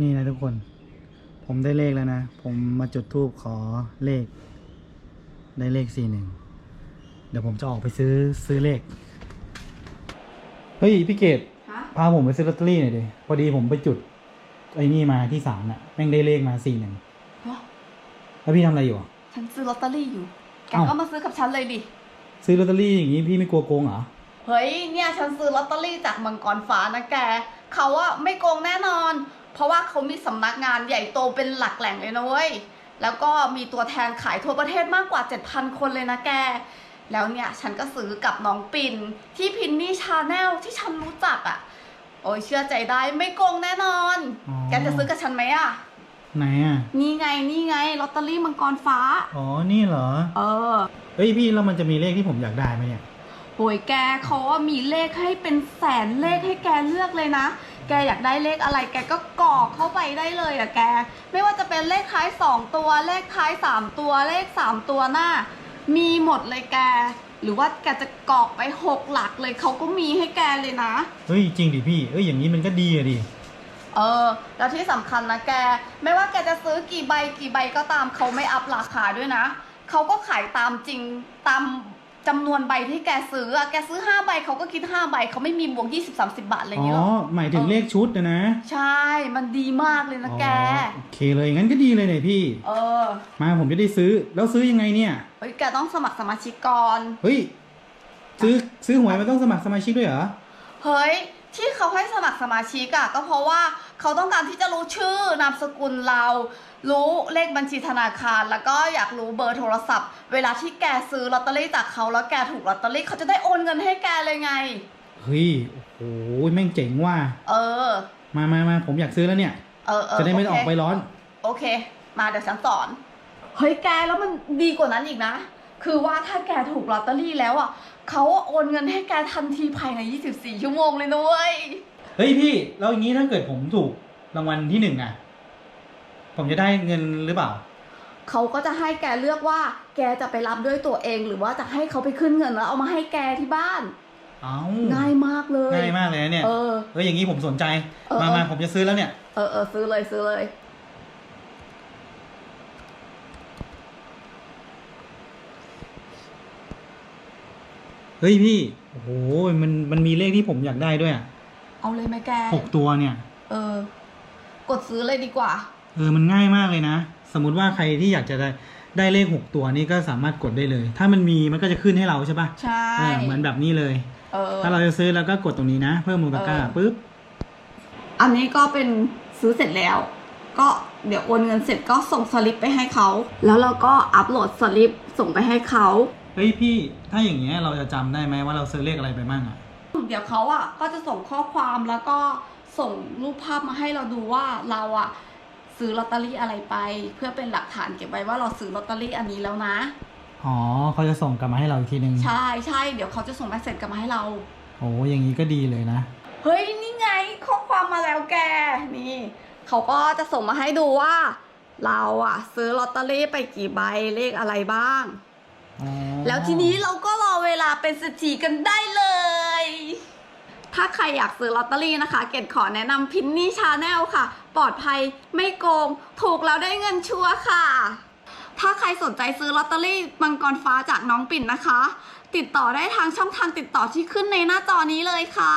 นี่นะทุกคน ผมได้เลขแล้วนะ ผมมาจุดทูบขอเลข ได้เลขสี่หนึ่ง เดี๋ยวผมจะออกไปซื้อซื้อเลข เฮ้ยพี่เกดฮะพาผมไปซื้อลอตเตอรี่หน่อยดิ พอดีผมไปจุดไอ้นี่มาที่ศาลน่ะ แม่งได้เลขมาสี่หนึ่งฮะแล้วพี่ทำอะไรอยู่อะฉันซื้อลอตเตอรี่อยู่ แกเอ้า ก็มาซื้อกับฉันเลยดิ ซื้อลอตเตอรี่อย่างนี้พี่ไม่กลัวโกงเหรอ เฮ้ย เนี่ย ฉันซื้อลอตเตอรี่จากมังกรฟ้านะแก เขาอะไม่โกงแน่นอน เพราะว่าเขามีสำนักงานใหญ่โตเป็นหลักแหล่งเลยนะเว้ย แล้วก็มีตัวแทนขายทั่วประเทศมากกว่า 7,000 คนเลยนะแก แล้วเนี่ยฉันก็ซื้อกับน้องปิ่นที่พินนี่ชาแนลที่ฉันรู้จักอะโอ้ยเชื่อใจได้ไม่โกงแน่นอน อ๋อ แกจะซื้อกับฉันไหมอะไหนอะ นี่ไงนี่ไงลอตเตอรี่มังกรฟ้า อ๋อ นี่เหรอ เออเฮ้ยพี่แล้วมันจะมีเลขที่ผมอยากได้ไหมเนี่ยโอ้ยแกเขาว่ามีเลขให้เป็นแสนเลขให้แกเลือกเลยนะ แกอยากได้เลขอะไรแกก็กรอกเข้าไปได้เลยอะแก ไม่ว่าจะเป็นเลขท้าย 2 ตัว เลขท้าย 3 ตัวเลข 3 ตัวหน้า มีหมดเลยแก หรือว่าแกจะกรอกไป 6 หลักเลยเขาก็มีให้แกเลยนะ เฮ้ยจริงดิพี่เอ้ยอย่างนี้มันก็ดีอะดิเออแล้วที่สำคัญนะแก ไม่ว่าแกจะซื้อกี่ใบกี่ใบก็ตามเขาไม่อัพราคาด้วยนะเขาก็ขายตามจริงตาม จำนวนใบที่แกซื้ออะแกซื้อ5ใบเขาก็คิด5ใบเขาไม่มีบวก20 30บาทอะไรอย่างอ๋อ เงี้ยหรอกหมายถึงเลขชุดนะนะใช่มันดีมากเลยนะแก อ๋อโอเคเลยงั้นก็ดีเลยเนี่ยพี่ เออมาผมจะได้ซื้อแล้วซื้อยังไงเนี่ย เฮ้ยแกต้องสมัครสมาชิกก่อน เฮ้ย ซื้อซื้อหวยมันต้องสมัครสมาชิกด้วยเหรอ เฮ้ย ที่เขาให้สมัครสมาชิกอะก็เพราะว่าเขาต้องการที่จะรู้ชื่อนามสกุลเรา รู้เลขบัญชีธนาคาร แล้วก็อยากรู้เบอร์โทรศัพท์ เวลาที่แกซื้อลอตเตอรี่จากเขาแล้วแกถูกลอตเตอรี่เขาจะได้โอนเงินให้แกเลยไง เฮ้ย โอ้โห แม่งเจ๋งว่ะ เออ มามามาผมอยากซื้อแล้วเนี่ย เออเออจะได้ไม่ต้องออกโเคไปร้อน โอเค มาเดี๋ยวฉันสอน เฮ้ยแกแล้วมันดีกว่านั้นอีกนะ คือว่าถ้าแกถูกลอตเตอรี่แล้วอะเขาโอนเงินให้แกทันทีภายใน 24 ชั่วโมงเลยนะเว้ย เฮ้ยพี่แล้วอย่างนี้ถ้าเกิดผมถูกรางวัลที่หนึ่งอะผมจะได้เงินหรือเปล่า เขาก็จะให้แกเลือกว่า แกจะไปรับด้วยตัวเอง หรือว่าจะให้เขาไปขึ้นเงินแล้วเอามาให้แกที่บ้าน เอ้าง่ายมากเลยง่ายมากเลยนะเนี่ยเออเฮ้ยอย่างนี้ผมสนใจ เออมาเออ มาผมจะซื้อแล้วเนี่ย เออเออซื้อเลยซื้อเลย เฮ้ยพี่ โอ้โห มันมันมีเลขที่ผมอยากได้ด้วยอะเอาเลยไหมแกหกตัวเนี่ย เออ กดซื้อเลยดีกว่า เออ มันง่ายมากเลยนะ สมมุติว่าใครที่อยากจะได้ได้เลขหกตัวนี่ก็สามารถกดได้เลย ถ้ามันมีมันก็จะขึ้นให้เราใช่ปะใช่เออเหมือนแบบนี้เลย เออ ถ้าเราจะซื้อแล้วก็กดตรงนี้นะ เพิ่มมูลค่าเออปุ๊บ อันนี้ก็เป็นซื้อเสร็จแล้ว ก็เดี๋ยวโอนเงินเสร็จก็ส่งสลิปไปให้เขา แล้วเราก็อัปโหลดสลิปส่งไปให้เขา เฮ้ยพี่ถ้าอย่างเงี้ยเราจะจำได้ไหมว่าเราซื้อเลขอะไรไปบ้างอะเดี๋ยวเขาอะก็จะส่งข้อความแล้วก็ส่งรูปภาพมาให้เราดูว่าเราอะซื้อลอตเตอรี่อะไรไป เพื่อเป็นหลักฐานเก็บไว้ว่าเราซื้อลอตเตอรี่อันนี้แล้วนะ อ๋อเขาจะส่งกลับมาให้เราอีกทีนึงใช่ใช่เดี๋ยวเขาจะส่งแมสเซจกลับมาให้เรา โอ้อย่างนี้ก็ดีเลยนะ เฮ้ย นี่ไงข้อความมาแล้วแก นี่ เขาก็จะส่งมาให้ดูว่า เราอะ ซื้อลอตเตอรี่ไปกี่ใบเลขอะไรบ้างอ๋อแล้วทีนี้เราก็รอเวลาเป็นเศรษฐีกันได้เลย ถ้าใครอยากซื้อลอตเตอรี่นะคะ เกดขอแนะนำพินนี่ชาแนลค่ะ ปลอดภัยไม่โกง ถูกแล้วได้เงินชัวร์ค่ะ ถ้าใครสนใจซื้อลอตเตอรี่มังกรฟ้าจากน้องปิ่นนะคะ ติดต่อได้ทางช่องทางติดต่อที่ขึ้นในหน้าจอนี้เลยค่ะ